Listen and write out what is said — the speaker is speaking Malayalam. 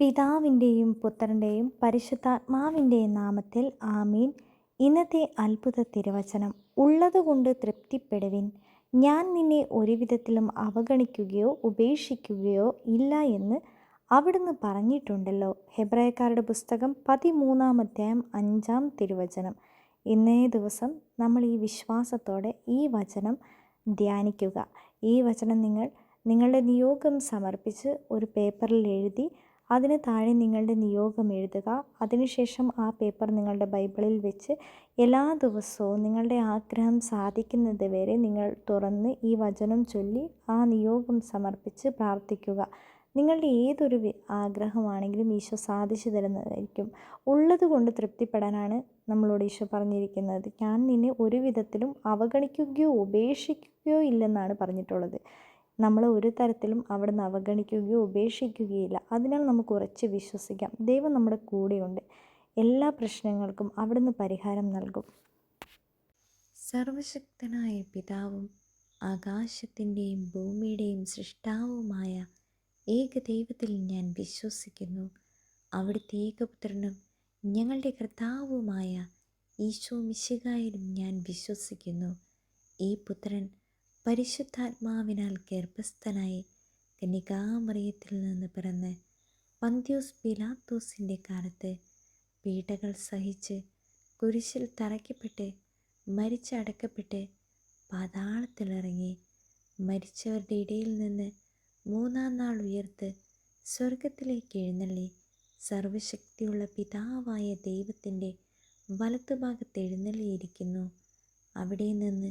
പിതാവിന്റെയും പുത്രന്റെയും പരിശുദ്ധാത്മാവിന്റെയും നാമത്തിൽ ആമീൻ. ഇന്നത്തെ അത്ഭുത തിരുവചനം ഉള്ളതുകൊണ്ട് തൃപ്തിപ്പെടുവിൻ. ഞാൻ നിന്നെ ഒരുവിധത്തിലും അവഗണിക്കുകയോ ഉപേക്ഷിക്കുകയോ ഇല്ല എന്ന് അവിടുന്ന് പറഞ്ഞിട്ടുണ്ടല്ലോ. ഹെബ്രായക്കാരുടെ പുസ്തകം പതിമൂന്നാം അധ്യായം അഞ്ചാം തിരുവചനം. ഇന്നേ ദിവസം നമ്മൾ ഈ വിശ്വാസത്തോടെ ഈ വചനം ധ്യാനിക്കുക. ഈ വചനം നിങ്ങൾ നിങ്ങളുടെ നിയോഗം സമർപ്പിച്ച് ഒരു പേപ്പറിൽ എഴുതി അതിന് താഴെ നിങ്ങളുടെ നിയോഗം എഴുതുക. അതിനുശേഷം ആ പേപ്പർ നിങ്ങളുടെ ബൈബിളിൽ വെച്ച് എല്ലാ ദിവസവും നിങ്ങളുടെ ആഗ്രഹം സാധിക്കുന്നത് വരെ നിങ്ങൾ തുറന്ന് ഈ വചനം ചൊല്ലി ആ നിയോഗം സമർപ്പിച്ച് പ്രാർത്ഥിക്കുക. നിങ്ങളുടെ ഏതൊരു ആഗ്രഹമാണെങ്കിലും ഈശോ സാധിച്ചു തരുന്നതായിരിക്കും. ഉള്ളത് കൊണ്ട് തൃപ്തിപ്പെടാനാണ് നമ്മളോട് ഈശോ പറഞ്ഞിരിക്കുന്നത്. ഞാൻ നിന്നെ ഒരു വിധത്തിലും അവഗണിക്കുകയോ ഉപേക്ഷിക്കുകയോ ഇല്ലെന്നാണ് പറഞ്ഞിട്ടുള്ളത്. നമ്മൾ ഒരു തരത്തിലും അവിടുന്ന് അവഗണിക്കുകയോ ഉപേക്ഷിക്കുകയില്ല. അതിനാൽ നമുക്ക് ഉറച്ച് വിശ്വസിക്കാം. ദൈവം നമ്മുടെ കൂടെയുണ്ട്. എല്ലാ പ്രശ്നങ്ങൾക്കും അവിടുന്ന് പരിഹാരം നൽകും. സർവശക്തനായ പിതാവും ആകാശത്തിന്റെയും ഭൂമിയുടെയും സൃഷ്ടാവുമായ ഏക ദൈവത്തിൽ ഞാൻ വിശ്വസിക്കുന്നു. അവിടുത്തെ ഏകപുത്രനും ഞങ്ങളുടെ കർത്താവുമായ ഈശോ മിശികായിലും ഞാൻ വിശ്വസിക്കുന്നു. ഈ പുത്രൻ പരിശുദ്ധാത്മാവിനാൽ ഗർഭസ്ഥനായി കന്യകാമറിയത്തിൽ നിന്ന് പിറന്ന് പന്ത്യോസ് പിലാത്തോസിന്റെ കാലത്ത് പീഡകൾ സഹിച്ച് കുരിശിൽ തറയ്ക്കപ്പെട്ട് മരിച്ചടക്കപ്പെട്ട് പാതാളത്തിലിറങ്ങി മരിച്ചവരുടെ ഇടയിൽ നിന്ന് മൂന്നാം നാൾ ഉയർത്ത് സ്വർഗത്തിലേക്ക് എഴുന്നള്ളി സർവശക്തിയുള്ള പിതാവായ ദൈവത്തിന്റെ വലത്തുഭാഗത്ത് എഴുന്നള്ളിയിരിക്കുന്നു. അവിടെ നിന്ന്